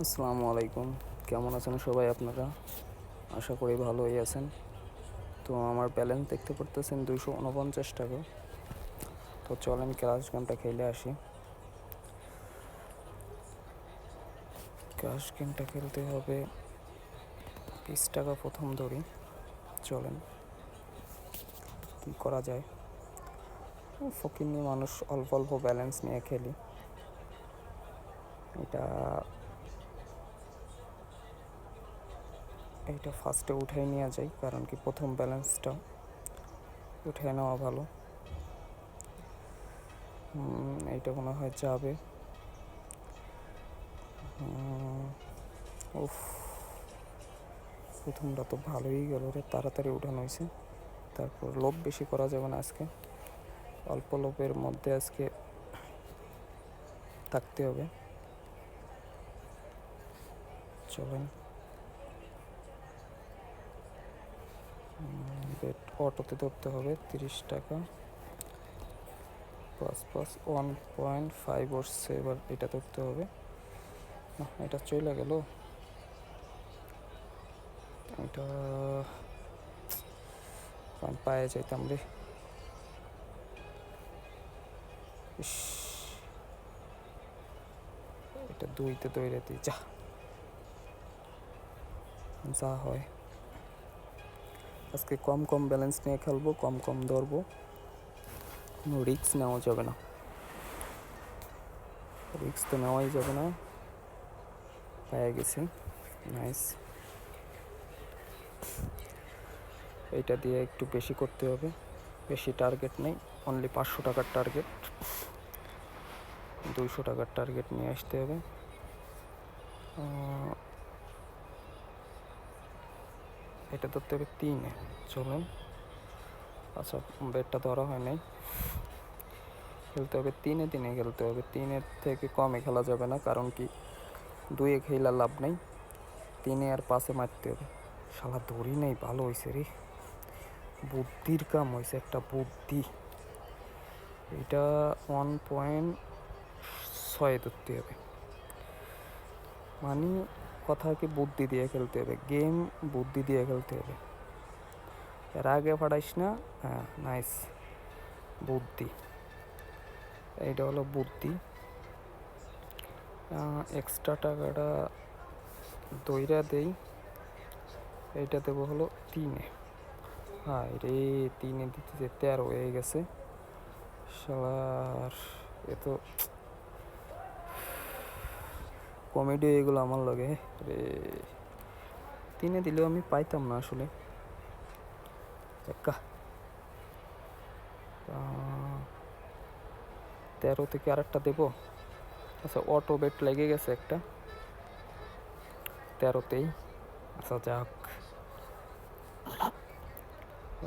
আসসালামু আলাইকুম। কেমন আছেন সবাই আপনারা? আশা করি ভালোই আছেন। তো আমার ব্যালেন্স দেখতে পারতেছেন দুইশো উনপঞ্চাশ টাকা। তো চলেন ক্লাস গেমটা খেলে আসি। ক্লাস গেমটা খেলতে হবে বিশ টাকা প্রথম ধরি চলেন, কী করা যায়? ফকির নিয়ে মানুষ অল্প অল্প ব্যালেন্স নিয়ে খেলি। এটা এইটা ফার্স্টে উঠাই নেওয়া যায় কারণ কি প্রথম ব্যালেন্সটা উঠে নেওয়া ভালো। এইটা মনে হয় যাবে। উফ, প্রথমটা তো ভালোই গেল রে, তাড়াতাড়ি উঠানো হয়েছে। তারপর লোভ বেশি করা যাবে না আজকে। অল্প লোভের মধ্যে আজকে থাকতে হবে। চলেন। বেট অটোতে ধরতে হবে তিরিশ টাকা। Plus plus one point five ওরসে এবার এটা ধরতে হবে। এটা চলে গেল। এটা পায়ে যাইতাম রে। ইস, এটা দুইতে দৌড়ে দিই যা। যা হয়। আজকে কম কম ব্যালেন্স নিয়ে খেলব, কম কম ধরবো। কোনো রিস্ক নেওয়া যাবে না। রিস্ক তো নেওয়াই যাবে না। পেয়ে গেছি। নাইস এইটা দিয়ে একটু বেশি করতে হবে। বেশি টার্গেট নেই। অনলি পাঁচশো টাকার টার্গেট দুইশো টাকার টার্গেট নিয়ে আসতে হবে। এটা ধরতে হবে তিনে চলুন। আচ্ছা বেডটা ধরা হয় নাই। খেলতে হবে তিনে তিনে খেলতে হবে। তিনের থেকে কমে খেলা যাবে না, কারণ কি দুয়ে খেলা লাভ নেই। তিনে আর পাশে মারতে হবে। শালা ধরি নেই, ভালো হয়েছে রে। বুদ্ধির কাম হয়েছে একটা বুদ্ধি। এটা ওয়ান পয়েন্ট ছয় ধরতে হবে। মানে কথা কি বুদ্ধি দিয়ে খেলতে হবে? গেম বুদ্ধি দিয়ে খেলতে হবে। এর আগে ফাটাইস না? হ্যাঁ নাইস বুদ্ধি। এইটা হলো বুদ্ধি। এক্সট্রা টাকাটা দইরা দেই। এইটা দেবো হলো তিনে। হ্যাঁ রে, তিনে দিতে তেরো হয়ে গেছে। শালার, এ তো কমেডি এগুলো আমার লাগে। রে তিনে দিলেও আমি পাইতাম না আসলে। একা। তেরো থেকে আরেকটা দেবো। আচ্ছা অটো বেট লেগে গেছে একটা। তেরোতেই। আচ্ছা যাক।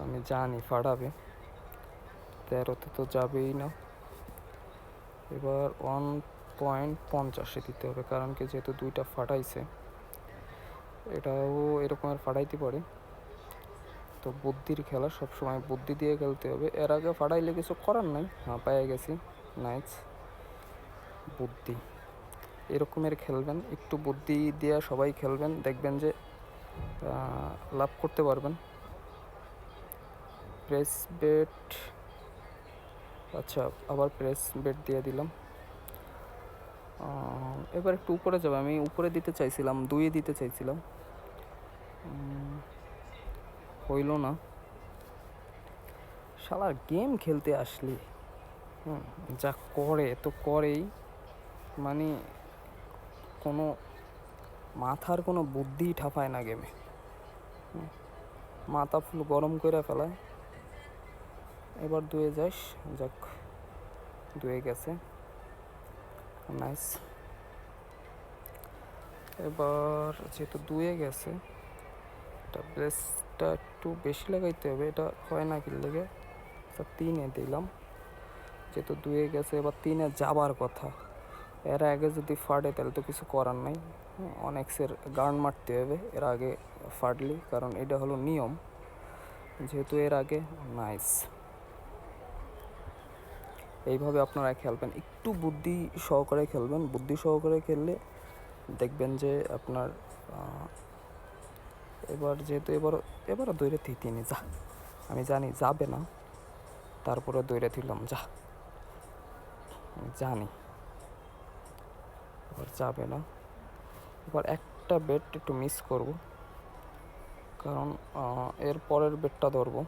আমি জানি ফাড়াবে তেরোতে তো যাবেই না। এবার ওয়ান পয়েন্ট পঞ্চাশে দিতে হবে, কারণ কি যেহেতু দুইটা ফাটাইছে, এটাও এরকমের ফাটাইতে পারে। তো বুদ্ধির খেলা সবসময় বুদ্ধি দিয়ে খেলতে হবে। এর আগে ফাটাইলে কিছু করার নাই। হ্যাঁ পেয়ে গেছি। নাইস বুদ্ধি। এরকমের খেলবেন, একটু বুদ্ধি দিয়ে সবাই খেলবেন, দেখবেন যে লাভ করতে পারবেন। প্রেস বেট আচ্ছা আবার প্রেস বেট দিয়ে দিলাম। এবার একটু উপরে যাবে। আমি উপরে দিতে চাইছিলাম দুইয়ে দিতে চাইছিলাম। হইল না। শালার গেম খেলতে আসলি। হুম, যা করে তো করেই। মানে কোনো মাথার কোনো বুদ্ধি ঠাপায় না গেমে। মাথা ফুল গরম করে ফেলায়। এবার দুয়ে যাস যাক দুয়ে গেছে। নাইস এবার যেহেতু দুয়ে গেছে, এটা ব্রেসটা একটু বেশি লাগাইতে হবে, এটা হয় না কি লেগে। তিনে দিলাম। যেহেতু দুয়ে গেছে, এবার তিনে যাবার কথা। এর আগে যদি ফাটে, তাহলে তো কিছু করার নাই। অনেক্সের গান মারতে হবে, এর আগে ফাটলি, কারণ এটা হলো নিয়ম। যেহেতু এর আগে নাইস এইভাবে আপনারা খেলবেন। একটু বুদ্ধি সহকারে খেলবেন। বুদ্ধি সহকারে খেললে দেখবেন যে আপনার এবার যেহেতু এবার এবারও দৌড়ে থিতিনি যা। আমি জানি যাবে না, তারপরে দৌড়ে দিলাম, যা। জানি, এবার যাবে না। এবার একটা বেট একটু মিস করব, কারণ এর পরের বেটটা ধরবো।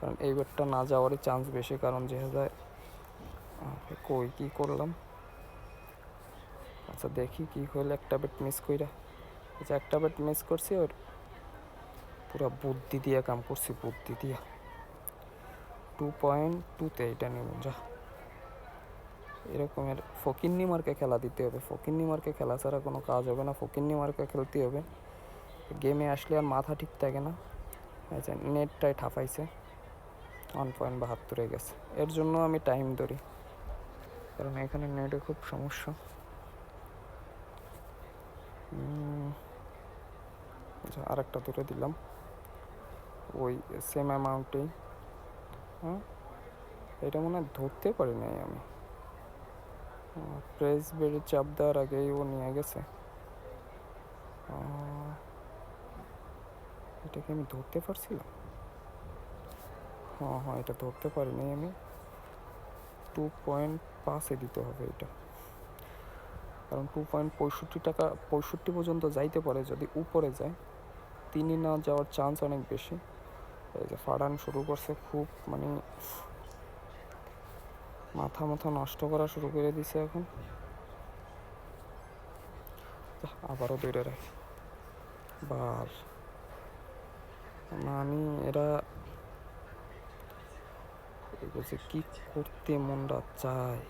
কারণ এই না যাওয়ারই চান্স বেশি, কারণ যে যায় কই, কি করলাম? আচ্ছা দেখি কি হইলে, একটা বেড মিস কইরা। আচ্ছা একটা বেড মিস করছি, ওর পুরো বুদ্ধি দিয়ে কাম করছি, বুদ্ধি দিয়া। টু পয়েন্ট টুতে এটা নেব যা। এরকমের ফকিন্নি মার্কে খেলা দিতে হবে। ফকিন্নি মার্কে খেলা ছাড়া কোনো কাজ হবে না। ফকিন্নি মার্কে খেলতে হবে। গেমে আসলে আর মাথা ঠিক থাকে না। আচ্ছা নেটটাই ঠাপাইছে ওয়ান পয়েন্ট বাহাত্তরে গেছে। এর জন্য আমি টাইম ধরি, কারণ এখানে নেটে খুব সমস্যা। আচ্ছা আরেকটা ধরে দিলাম। ওই সেম অ্যামাউন্টেই হ্যাঁ? এটা মনে হয় ধরতে পারি নাই আমি। প্রেস বেড়ে চাপ দেওয়ার আগেই ও নিয়ে গেছে। এটাকে আমি ধরতে পারছিলাম? হ্যাঁ হ্যাঁ এটা ধরতে পারিনি আমি। টু পয়েন্ট পাঁচে দিতে হবে এটা। কারণ টু পয়েন্ট পঁয়ষট্টি টাকা, পঁয়ষট্টি পর্যন্ত যাইতে পারে যদি উপরে যায়। তিনি না যাওয়ার চান্স অনেক বেশি। এই যে ফাড়ান শুরু করছে খুব মানে মাথা মাথা নষ্ট করা শুরু করে দিছে এখন। আবারও দৌড়ে রাখি। বার। না আমি এরা যে কি করতে মনটা চায়?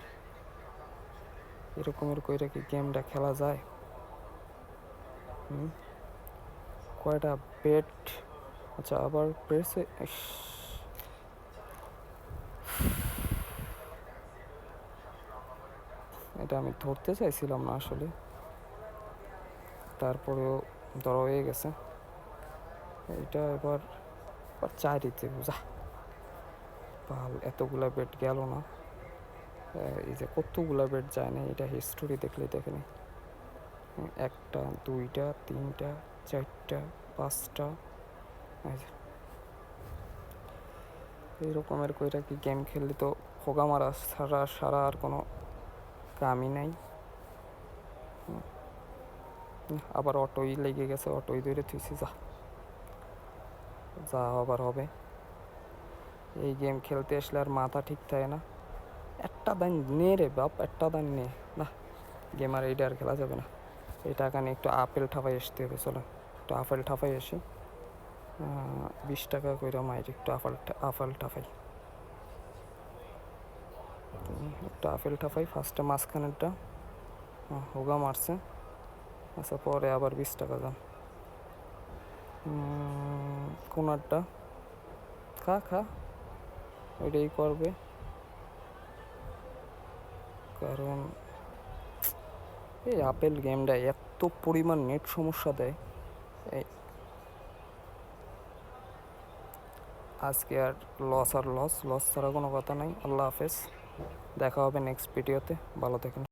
এরকমের কইরা কি গেমটা খেলা যায়? কয়টা বেট আচ্ছা আবার প্রেসে এটা আমি ধরতে চাইছিলাম না আসলে। তারপরেও ধরা হয়ে গেছে। এটা এবার এবার চাই দিতে বুঝা ভালো এতগুলা বেড গেল না। এই যে কতগুলা বেড যায় না, এটা হিস্টোরি দেখলে দেখে নি। একটা, দুইটা, তিনটা, চারটা, পাঁচটা, এই যে। রকমের কইরা কি গেম খেললে তো হোগা মারা সারা সারা আর কোনো কামই নাই। আবার অটোই লেগে গেছে, অটোই ধরে থুইছি, যা। যা আবার হবে। এই গেম খেলতে আসলে আর মাথা ঠিক থাকে না। একটা দান নে রে বাপ, একটা দান নে। না গেম আর এইটা আর খেলা যাবে না। এই টাকা নিয়ে একটু আপেল ঠাপাই আসতে হবে, চলো। একটু আপেল ঠাপাই আসি। বিশ টাকা কইরা মাইর একটু আপেল আপেল ঠাপাই। একটু আপেল ঠাপাই ফার্স্টে মাঝখানেরটা। হোগা মারছে। আচ্ছা পরে আবার বিশ টাকা দাম। কোনারটা। খা খা। ওইটাই করবে। কারণ এই আপেল গেমটা এত পরিমাণ নেট সমস্যা দেয়। আজকে আর লস আর লস লস ছাড়া কোনো কথা নাই। আল্লাহ হাফেজ। দেখা হবে নেক্সট ভিডিওতে ভালো থাকেন।